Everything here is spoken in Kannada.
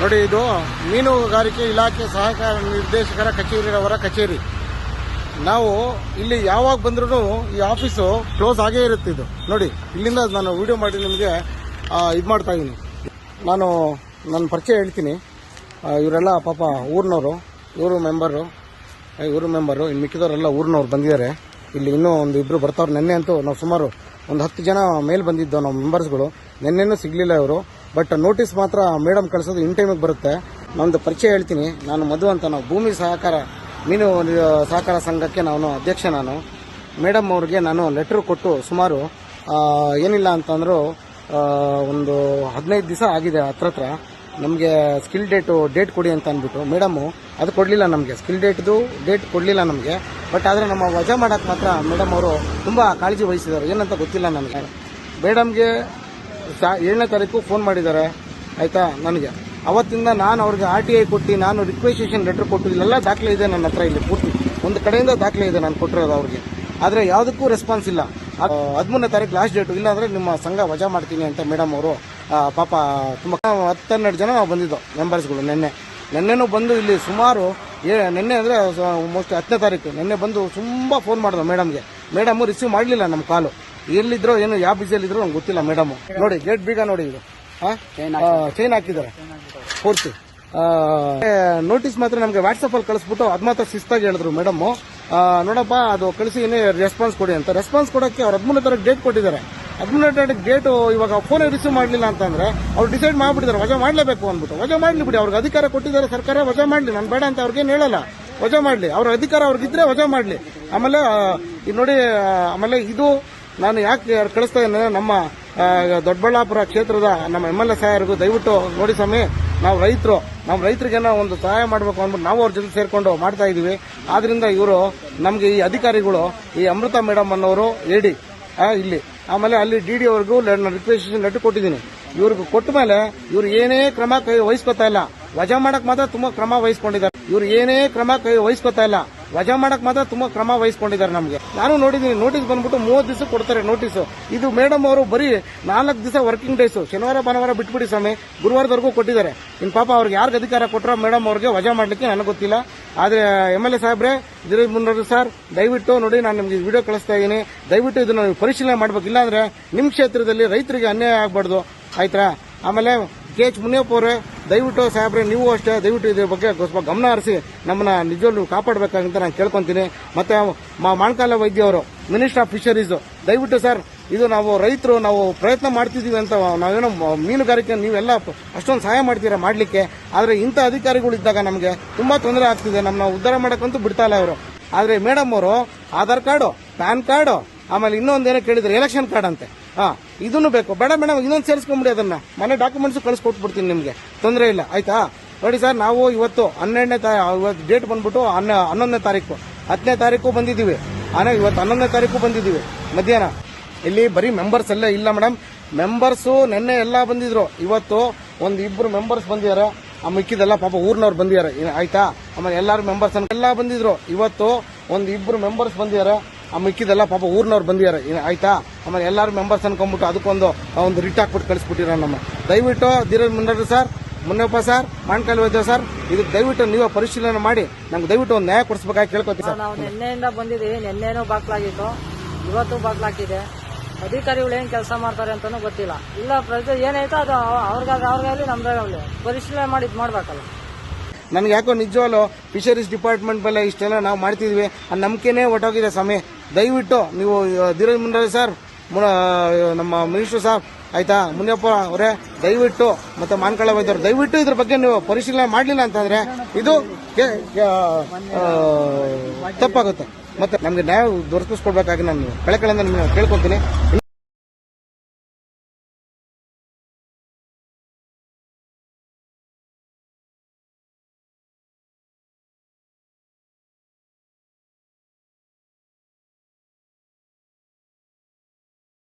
ನೋಡಿ, ಇದು ಮೀನುಗಾರಿಕೆ ಇಲಾಖೆ ಸಹಕಾರ ನಿರ್ದೇಶಕರ ಕಚೇರಿಯವರ ಕಚೇರಿ. ನಾವು ಇಲ್ಲಿ ಯಾವಾಗ ಬಂದ್ರೂ ಈ ಆಫೀಸು ಕ್ಲೋಸ್ ಆಗೇ ಇರುತ್ತೆ ಇದು. ನೋಡಿ, ಇಲ್ಲಿಂದ ನಾನು ವಿಡಿಯೋ ಮಾಡಿ ನಿಮಗೆ ಇದು ಮಾಡ್ತಾ ಇದ್ದೀನಿ ನಾನು ನನ್ನ ಪರಿಚಯ ಹೇಳ್ತೀನಿ. ಇವರೆಲ್ಲ ಪಾಪ ಊರಿನವರು, ಇವರು ಮೆಂಬರು ಇವರು ಮೆಂಬರು ಇನ್ನು ಮಿಕ್ಕಿದವರೆಲ್ಲ ಊರಿನವ್ರು ಬಂದಿದ್ದಾರೆ. ಇಲ್ಲಿ ಇನ್ನೂ ಒಂದು ಇಬ್ಬರು ಬರ್ತಾವ್ರು ನೆನ್ನೆ ಅಂತೂ ನಾವು ಸುಮಾರು ಒಂದು ಹತ್ತು ಜನ ಮೇಲೆ ಬಂದಿದ್ದೋ ನಾವು ಮೆಂಬರ್ಸ್ಗಳು ನೆನ್ನೆನೂ ಸಿಗಲಿಲ್ಲ ಇವರು. ಬಟ್ ನೋಟಿಸ್ ಮಾತ್ರ ಮೇಡಮ್ ಕಳಿಸೋದು ಇನ್ ಟೈಮಿಗೆ ಬರುತ್ತೆ. ನಮ್ಮದು ಪರಿಚಯ ಹೇಳ್ತೀನಿ. ನಾನು ಮಧು ಅಂತ ನಾವು ಭೂಮಿ ಸಹಕಾರ, ಮೀನು ಸಹಕಾರ ಸಂಘಕ್ಕೆ ನಾನು ಅಧ್ಯಕ್ಷ ನಾನು. ಮೇಡಮ್ ಅವ್ರಿಗೆ ನಾನು ಲೆಟ್ರ್ ಕೊಟ್ಟು ಸುಮಾರು ಏನಿಲ್ಲ ಅಂತಂದ್ರು ಒಂದು ಹದಿನೈದು ದಿವಸ ಆಗಿದೆ ಹತ್ರ ಹತ್ರ ನಮಗೆ ಸ್ಕಿಲ್ ಡೇಟು ಡೇಟ್ ಕೊಡಿ ಅಂತ ಅಂದ್ಬಿಟ್ಟು ಮೇಡಮು ಅದು ಕೊಡಲಿಲ್ಲ ನಮಗೆ. ಸ್ಕಿಲ್ ಡೇಟ್ದು ಡೇಟ್ ಕೊಡಲಿಲ್ಲ ನಮಗೆ. ಬಟ್ ಆದರೆ ನಮ್ಮ ವಜಾ ಮಾಡೋಕ್ಕೆ ಮಾತ್ರ ಮೇಡಮ್ ಅವರು ತುಂಬ ಕಾಳಜಿ ವಹಿಸಿದ್ದಾರೆ. ಏನಂತ ಗೊತ್ತಿಲ್ಲ ನನಗೆ ಮೇಡಮ್ಗೆ ಸಾ ಏಳನೇ ತಾರೀಕು ಫೋನ್ ಮಾಡಿದ್ದಾರೆ. ಆಯಿತಾ? ನನಗೆ. ಅವತ್ತಿಂದ ನಾನು ಅವ್ರಿಗೆ ಆರ್ ಟಿ ಐ ಕೊಟ್ಟು, ನಾನು ರಿಕ್ವೆಸ್ಟೇಷನ್ ಲೆಟರ್ ಕೊಟ್ಟು, ಇಲ್ಲೆಲ್ಲ ದಾಖಲೆ ಇದೆ ನನ್ನ ಹತ್ರ ಇಲ್ಲಿ ಪೂರ್ತಿ. ಒಂದು ಕಡೆಯಿಂದ ದಾಖಲೆ ಇದೆ ನಾನು ಕೊಟ್ಟಿರೋದು ಅವ್ರಿಗೆ. ಆದರೆ ಯಾವುದಕ್ಕೂ ರೆಸ್ಪಾನ್ಸ್ ಇಲ್ಲ. ಹದಿಮೂರನೇ ತಾರೀಕು ಲಾಸ್ಟ್ ಡೇಟು ಇಲ್ಲಾಂದರೆ ನಿಮ್ಮ ಸಂಘ ವಜಾ ಮಾಡ್ತೀನಿ ಅಂತ ಮೇಡಮ್ ಅವರು ಪಾಪ ತುಂಬ ಹತ್ತೆರಡು ಜನ ನಾವು ಬಂದಿದ್ದೋ ಮೆಂಬರ್ಸ್ಗಳು ನಿನ್ನೆ. ನಿನ್ನೆನೂ ಬಂದು ಇಲ್ಲಿ ಸುಮಾರು ಏ, ನಿನ್ನೆ ಅಂದರೆ ಮೋಸ್ಟ್ ಹತ್ತನೇ ತಾರೀಕು. ನಿನ್ನೆ ಬಂದು ತುಂಬ ಫೋನ್ ಮಾಡಿದ್ರು ಮೇಡಮ್ಗೆ ಮೇಡಮ್ ರಿಸೀವ್ ಮಾಡಲಿಲ್ಲ ನಮ್ಮ ಕಾಲು ಎಲ್ಲಿದ್ರೋ ಏನು ಯಾವ ಬಿಸಿಯಲ್ಲಿದ್ರು ನಂಗೆ ಗೊತ್ತಿಲ್ಲ ಮೇಡಮ್ ನೋಡಿ ಗೇಟ್ ಬೀಗ ನೋಡಿ ಇದು. ಚೈನ್ ಹಾಕಿದ್ದಾರೆ. ಪೂರ್ತಿ. ನೋಟಿಸ್ ಮಾತ್ರ ನಮಗೆ ವಾಟ್ಸಪ್ ಅಲ್ಲಿ ಕಳಿಸ್ಬಿಟ್ಟು ಅದ್ ಮಾತ್ರ ಶಿಸ್ತಾಗಿ ಹೇಳಿದ್ರು ಮೇಡಮ್ ನೋಡಪ್ಪ ಅದು ಕಳಿಸಿ ಏನೇ ರೆಸ್ಪಾನ್ಸ್ ಕೊಡಿ ಅಂತ. ರೆಸ್ಪಾನ್ಸ್ ಕೊಡಕ್ಕೆ ಅವ್ರು ಹದಿಮೂರನೇ ತಾರೀಕು ಡೇಟ್ ಕೊಟ್ಟಿದ್ದಾರೆ. ಹದಿಮೂರನೇ ತಾರೀಕು ಡೇಟ್ ಇವಾಗ ಫೋನ್ ರಿಸೀವ್ ಮಾಡಲಿಲ್ಲ ಅಂತಂದ್ರೆ ಅವ್ರು ಡಿಸೈಡ್ ಮಾಡ್ಬಿಟ್ಟಿದ್ದಾರೆ. ವಜಾ ಮಾಡಲೇಬೇಕು ಅಂದ್ಬಿಟ್ಟು. ವಜಾ ಮಾಡಲಿ ಬಿಡಿ. ಅವ್ರಿಗೆ ಅಧಿಕಾರ ಕೊಟ್ಟಿದ್ದಾರೆ ಸರ್ಕಾರ ವಜಾ ಮಾಡಲಿ. ನಾನು ಬೇಡ ಅಂತ ಅವ್ರಿಗೇನು ಹೇಳಲ್ಲ. ವಜಾ ಮಾಡಲಿ. ಅವ್ರ ಅಧಿಕಾರ ಅವ್ರಿಗಿದ್ರೆ ವಜಾ ಮಾಡಲಿ. ಆಮೇಲೆ ಇದು ನೋಡಿ ಆಮೇಲೆ ಇದು ನಾನು ಯಾಕೆ ಕಳಿಸ್ತಾ ಇದ್ದೇನೆ ನಮ್ಮ ದೊಡ್ಡಬಳ್ಳಾಪುರ ಕ್ಷೇತ್ರದ ನಮ್ಮ ಎಂ ಎಲ್ ಎ ಸಾಯರಿಗೂ ದಯವಿಟ್ಟು ನೋಡಿ ಸ್ವಾಮಿ, ನಾವು ರೈತರು, ನಾವು ರೈತರಿಗೇನೋ ಒಂದು ಸಹಾಯ ಮಾಡಬೇಕು ಅಂದ್ಬಿಟ್ಟು ನಾವು ಅವ್ರ ಜೊತೆ ಸೇರಿಕೊಂಡು ಮಾಡ್ತಾ ಇದೀವಿ ಆದ್ರಿಂದ ಇವರು ನಮಗೆ ಈ ಅಧಿಕಾರಿಗಳು, ಈ ಅಮೃತ ಮೇಡಮ್ ಅನ್ನೋರು ಎಡಿ ಇಲ್ಲಿ. ಆಮೇಲೆ ಅಲ್ಲಿ ಡಿ ಡಿ ಅವ್ರಿಗೂ ರಿಕ್ವೆಸ್ಟೇಷನ್ ಲೆಟರ್ ಕೊಟ್ಟಿದ್ದೀನಿ. ಇವ್ರಿಗೆ ಕೊಟ್ಟ ಮೇಲೆ ಇವ್ರು ಏನೇ ಕ್ರಮ ವಹಿಸ್ಕೊತಾ ಇಲ್ಲ. ವಜಾ ಮಾಡಕ್ ಮಾತ್ರ ತುಂಬಾ ಕ್ರಮ ವಹಿಸ್ಕೊಂಡಿದ್ದಾರೆ. ಇವ್ರು ಏನೇ ಕ್ರಮ ವಹಿಸ್ಕೊತಾ ಇಲ್ಲ. ವಜಾ ಮಾಡಕ್ ಮಾತ್ರ ತುಂಬಾ ಕ್ರಮ ವಹಿಸ್ಕೊಂಡಿದ್ದಾರೆ ನಮಗೆ. ನಾನು ನೋಡಿದ್ದೀನಿ ನೋಟಿಸ್ ಬಂದ್ಬಿಟ್ಟು ಮೂವತ್ತು ದಿವಸ ಕೊಡ್ತಾರೆ ನೋಟಿಸ್ ಇದು ಮೇಡಮ್ ಅವರು ಬರೀ ನಾಲ್ಕು ದಿವಸ ವರ್ಕಿಂಗ್ ಡೇಸ್ ಶನಿವಾರ, ಭಾನುವಾರ ಬಿಟ್ಬಿಡಿ ಸ್ವಾಮಿ. ಗುರುವಾರದವರೆಗೂ ಕೊಟ್ಟಿದ್ದಾರೆ. ಇನ್ ಪಾಪ ಅವ್ರಿಗೆ ಯಾರಿಗೆ ಅಧಿಕಾರ ಕೊಟ್ಟರೋ ಮೇಡಮ್ ಅವ್ರಿಗೆ ವಜಾ ಮಾಡ್ಲಿಕ್ಕೆ ನನಗೆ ಗೊತ್ತಿಲ್ಲ. ಆದ್ರೆ ಎಂ ಎಲ್ ಎ ಸಾಹೇಬ್ರೆ ದಿನೇಶ್ ಮುನ್ನೂರು ಸರ್, ದಯವಿಟ್ಟು ನೋಡಿ ನಾನು ನಿಮ್ಗೆ ವಿಡಿಯೋ ಕಳಿಸ್ತಾ ಇದ್ದೀನಿ ದಯವಿಟ್ಟು ಇದನ್ನ ಪರಿಶೀಲನೆ ಮಾಡಬೇಕು. ಇಲ್ಲಾಂದ್ರೆ ನಿಮ್ಮ ಕ್ಷೇತ್ರದಲ್ಲಿ ರೈತರಿಗೆ ಅನ್ಯಾಯ ಆಗ್ಬಾರ್ದು. ಆಯ್ತಾ? ಆಮೇಲೆ ಕೆ ಎಚ್ ಮುನಿಯಪ್ಪ ಅವರೇ, ದಯವಿಟ್ಟು ಸಾಹೇಬ್ರೆ, ನೀವು ಅಷ್ಟೇ ದಯವಿಟ್ಟು ಇದ್ರ ಬಗ್ಗೆ ಸ್ವಲ್ಪ ಗಮನ ಹರಿಸಿ ನಮ್ಮನ್ನ ನಿಜವಾಗ್ಲೂ ಕಾಪಾಡಬೇಕಂತ ನಾನು ಕೇಳ್ಕೊಂತೀನಿ. ಮತ್ತೆ ಮಾಣ್ಕಾಲ ವೈದ್ಯ ಅವರು ಮಿನಿಸ್ಟರ್ ಆಫ್ ಫಿಶರೀಸ್ ದಯವಿಟ್ಟು ಸರ್, ಇದು ನಾವು ರೈತರು ನಾವು ಪ್ರಯತ್ನ ಮಾಡ್ತಿದ್ದೀವಿ ಅಂತ ನಾವೇನೋ ಮೀನುಗಾರಿಕೆ ನೀವೆಲ್ಲ ಅಷ್ಟೊಂದು ಸಹಾಯ ಮಾಡ್ತೀರಾ ಮಾಡಲಿಕ್ಕೆ. ಆದರೆ ಇಂಥ ಅಧಿಕಾರಿಗಳು ಇದ್ದಾಗ ನಮಗೆ ತುಂಬ ತೊಂದರೆ ಆಗ್ತಿದೆ. ನಮ್ಮನ್ನ ಉದ್ಧಾರ ಮಾಡೋಕ್ಕಂತೂ ಬಿಡ್ತಾ ಇಲ್ಲ ಅವರು ಆದರೆ ಮೇಡಮ್ ಅವರು, ಆಧಾರ್ ಕಾರ್ಡು, ಪ್ಯಾನ್ ಕಾರ್ಡು, ಆಮೇಲೆ ಇನ್ನೊಂದೇನೋ ಕೇಳಿದ್ರೆ ಎಲೆಕ್ಷನ್ ಕಾರ್ಡ್ ಅಂತೆ. ಹಾ, ಇದನ್ನು ಬೇಕು. ಬೇಡ ಮೇಡಮ್ ಇನ್ನೊಂದು ಸೇರಿಸ್ಕೊಂಬಿಡಿ ಅದನ್ನ. ಮನೆ ಡಾಕ್ಯುಮೆಂಟ್ಸ್ ಕಳಿಸ್ಕೊಟ್ಬಿಡ್ತೀನಿ ನಿಮಗೆ. ತೊಂದರೆ ಇಲ್ಲ. ಆಯ್ತಾ? ನೋಡಿ ಸರ್, ನಾವು ಇವತ್ತು ಹನ್ನೆರಡನೇ ತಾ, ಇವತ್ತು ಡೇಟ್ ಬಂದ್ಬಿಟ್ಟು ಹನ್ನ, ಹನ್ನೊಂದನೇ ತಾರೀಕು. ಹತ್ತನೇ ತಾರೀಕು ಬಂದಿದ್ದೀವಿ. ಆನೆ, ಇವತ್ತು ಹನ್ನೊಂದನೇ ತಾರೀಕು ಬಂದಿದ್ದೀವಿ. ಮಧ್ಯಾಹ್ನ. ಇಲ್ಲಿ ಬರೀ ಮೆಂಬರ್ಸ್ ಎಲ್ಲ ಇಲ್ಲ ಮೇಡಮ್ ಮೆಂಬರ್ಸು ನಿನ್ನೆ ಎಲ್ಲ ಬಂದಿದ್ರು. ಇವತ್ತು ಒಂದು ಇಬ್ಬರು ಮೆಂಬರ್ಸ್ ಬಂದಿದ್ದಾರೆ ಆ ಮಿಕ್ಕಿದೆಲ್ಲ ಪಾಪ ಊರಿನವ್ರು ಬಂದಿದ್ದಾರೆ ಆಯ್ತಾ? ಆಮೇಲೆ ಎಲ್ಲರೂ ಮೆಂಬರ್ಸ್ ಎಲ್ಲ ಬಂದಿದ್ರು. ಇವತ್ತು ಒಂದು ಇಬ್ಬರು ಮೆಂಬರ್ಸ್ ಬಂದಿದ್ದಾರೆ ಆ ಮಿಕ್ಕಿದೆಲ್ಲ ಪಾಪ ಊರ್ನವ್ರು ಬಂದಿದ್ದಾರೆ. ಆಯ್ತಾ? ಆಮೇಲೆ ಎಲ್ಲರೂ ಮೆಂಬರ್ಸ್ ಅನ್ಕೊಂಡ್ಬಿಟ್ಟು ಅದಕ್ಕೊಂದು ಒಂದು ರಿಟ್ ಹಾಕ್ಬಿಟ್ಟು ಕಳಿಸ್ಬಿಟ್ಟಿರೋ ನಮ್ಮ. ದಯವಿಟ್ಟು Dheeraj Munnadri sir, Munnappa sir, Mankal Vaidya sir ಇದಕ್ಕೆ ದಯವಿಟ್ಟು ನೀವೇ ಪರಿಶೀಲನೆ ಮಾಡಿ, ನಮ್ಗೆ ದಯವಿಟ್ಟು ಒಂದು ನ್ಯಾಯ ಕೊಡಿಸ್ಬೇಕಾಗಿ ಕೇಳ್ಕೊತೀವಿ ಸರ್. ನಾವು ನಿನ್ನೆಯಿಂದ ಬಂದಿದ್ದೀವಿ, ನಿನ್ನೆನೂ ಬಾಕ್ಲಾಗಿತ್ತು, ಇವತ್ತು ಬಾಕ್ಲಾಕಿದೆ ಅಧಿಕಾರಿಗಳು ಏನು ಕೆಲಸ ಮಾಡ್ತಾರೆ ಅಂತಲೂ ಗೊತ್ತಿಲ್ಲ. ಇಲ್ಲ, ಪ್ರಜೆ ಏನಾಯ್ತೋ ಅದು ಅವ್ರಿಗಾಗ ಅವ್ರಿಗಾಗಲಿ ನಮ್ದಾಗಲಿ ಪರಿಶೀಲನೆ ಮಾಡಿ ಇದು ಮಾಡ್ಬೇಕಲ್ಲ. ನನಗೆ ಯಾಕೋ ನಿಜವಾಗ್ಲು ಫಿಶರೀಸ್ ಡಿಪಾರ್ಟ್ಮೆಂಟ್ ಮೇಲೆ ಇಷ್ಟೆಲ್ಲ ನಾವು ಮಾಡ್ತಿದ್ವಿ. ಆ ನಂಬಿಕೆನೇ ಹೊಟ್ಟೋಗಿದೆ ಸ್ವಾಮಿ. ದಯವಿಟ್ಟು ನೀವು ಧೀರಜ್ ಮುಂಡಾರಿ ಸರ್ ನಮ್ಮ ಮಿನಿಸ್ಟರ್ ಸಾಬ್ ಆಯ್ತಾ? ಮುನಿಯಪ್ಪ ಅವರೇ, ದಯವಿಟ್ಟು, ಮತ್ತೆ ಮಾನ್ಕಳ ವೈದ್ಯರು ದಯವಿಟ್ಟು ಇದ್ರ ಬಗ್ಗೆ ನೀವು ಪರಿಶೀಲನೆ ಮಾಡಲಿಲ್ಲ ಅಂತಂದ್ರೆ ಇದು ತಪ್ಪಾಗುತ್ತೆ. ಮತ್ತೆ ನಮಗೆ ನ್ಯಾಯ ದೊರಕಿಸ್ಕೊಡ್ಬೇಕಾಗಿ ನಾನು ಕಳೆ ಕಳೆಯಿಂದ ನಿಮಗೆ ಕೇಳ್ಕೊಂತೀನಿ